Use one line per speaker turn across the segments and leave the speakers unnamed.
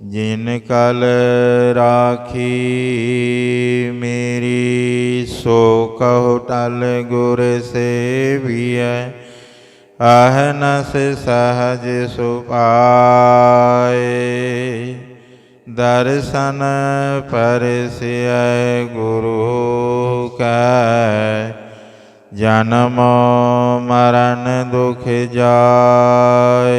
जिन कल राखी मेरी, सो कहो टल गुर से भी है अहनस सहज सुपाए दर्शन पर से गुरु कन्म जन्म मरण दुख जाए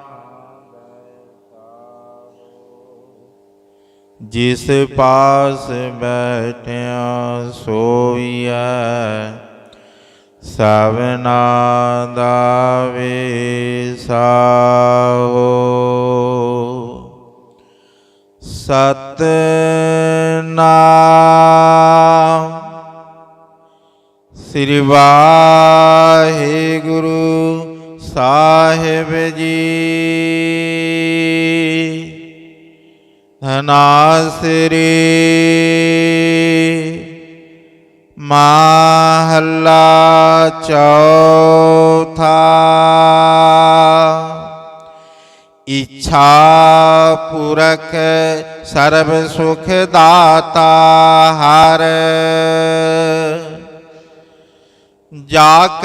ਜਿਸ ਪਾਸ ਬੈਠਿਆ ਸੋਈਐ ਸਭਨਾ ਦਾ ਵਿਸਾਹੋ ਸਤਨਾਮ ਸ੍ਰੀ ਵਾਹਿਗੁਰੂ ਸਾਹਿਬ ਜੀ। हनासरे महला चौथा इच्छा पूरक सर्व सुख दाता हर। जाक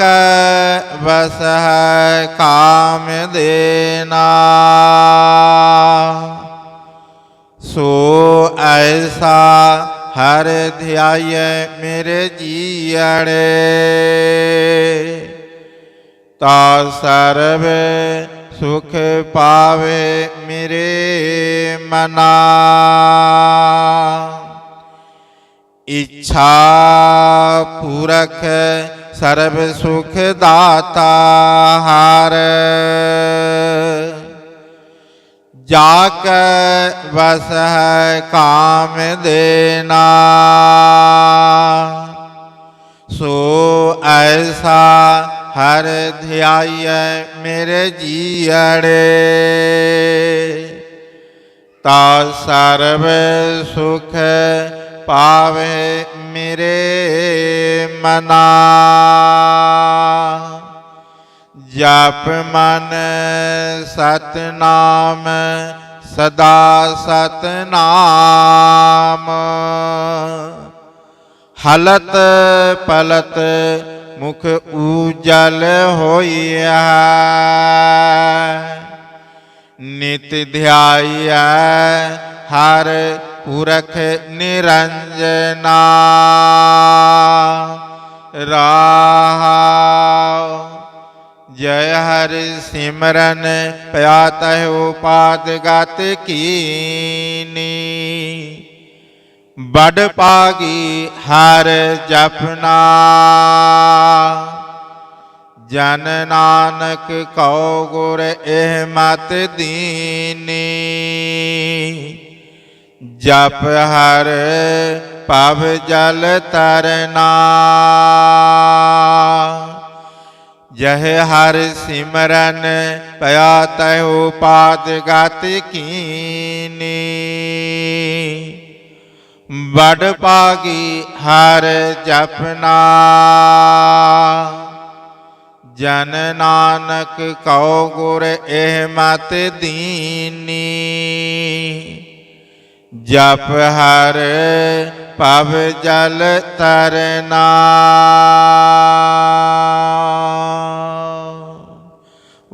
बस है काम देना। ਸੋ ਐਸਾ ਹਰ ਧਿਆਏ ਮੇਰੇ ਜੀਅੜੇ ਤਾ ਸਰਬ ਸੁਖ ਪਾਵੇ ਮੇਰੇ ਮਨਾ। ਇੱਛਾ ਪੂਰਖ ਸਰਬ ਸੁਖ ਦਾਤਾ ਹਰ। जाक बस है काम देना। सो ऐसा हर ध्याय मेरे जियड़े। ता सर्व सुख पावे मेरे मना। ਜਪ ਮਨ ਸਤਨਾਮ, ਸਦਾ ਸਤਨਾਮ। ਹਲਤ ਪਲਤ ਮੁਖ ਉਜਲ ਹੋਈਆ ਨਿਤ ਧਿਆਈਐ ਹਰ ਪੁਰਖ ਨਿਰੰਜਨਾ। ਰਾਹ ਜੈ ਹਰਿ ਸਿਮਰਨ ਪਿਆ ਤਹਿ ਉਪਾਦ ਗਤ ਕੀਨੀ। ਬੜ ਪਾਗੀ ਹਰ ਜਪਨਾ ਜਨ ਨਾਨਕ ਕਉ ਗੁਰ ਇਹ ਮਤ ਦੀਨੀ। ਜਪ ਹਰ ਪਵ ਜਲ ਤਰਨਾ। ਜਹ ਹਰ ਸਿਮਰਨ ਪਿਆ ਤੈ ਉਪਾਦ ਗਤ ਕੀਨੀ। ਬੜ ਪਾਗੀ ਹਰ ਜਪਨਾ। ਜਨ ਨਾਨਕ ਕਉ ਗੁਰ ਇਹ ਮਤ ਦੀਨੀ। ਜਪ ਹਰ ਪਵ ਜਲ ਤਰਨਾ।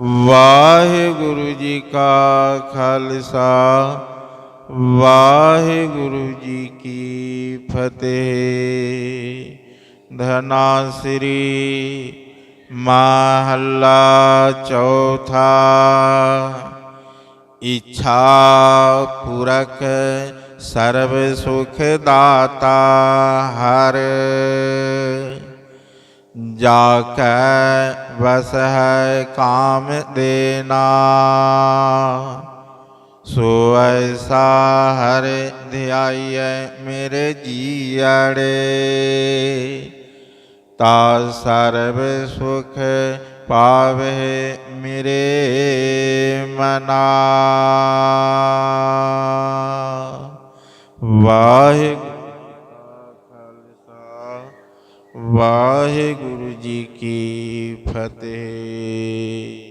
ਵਾਹਿਗੁਰੂ ਜੀ ਕਾ ਖਾਲਸਾ ਵਾਹਿਗੁਰੂ ਜੀ ਕੀ ਫਤਿਹ ਧਨਾਸਰੀ ਮਹੱਲਾ ਚੌਥਾ ਇਛਾ ਪੁਰਖ ਸਰਬ ਸੁਖ ਦਾਤਾ ਹਰ ਜਾ जाक बस है काम देना। सो ऐसा हर ध्याय मेरे जियड़े। ता सर्व सुख पावे मेरे मना। वाहे ਵਾਹਿਗੁਰੂ ਜੀ ਕੀ ਫਤਿਹ।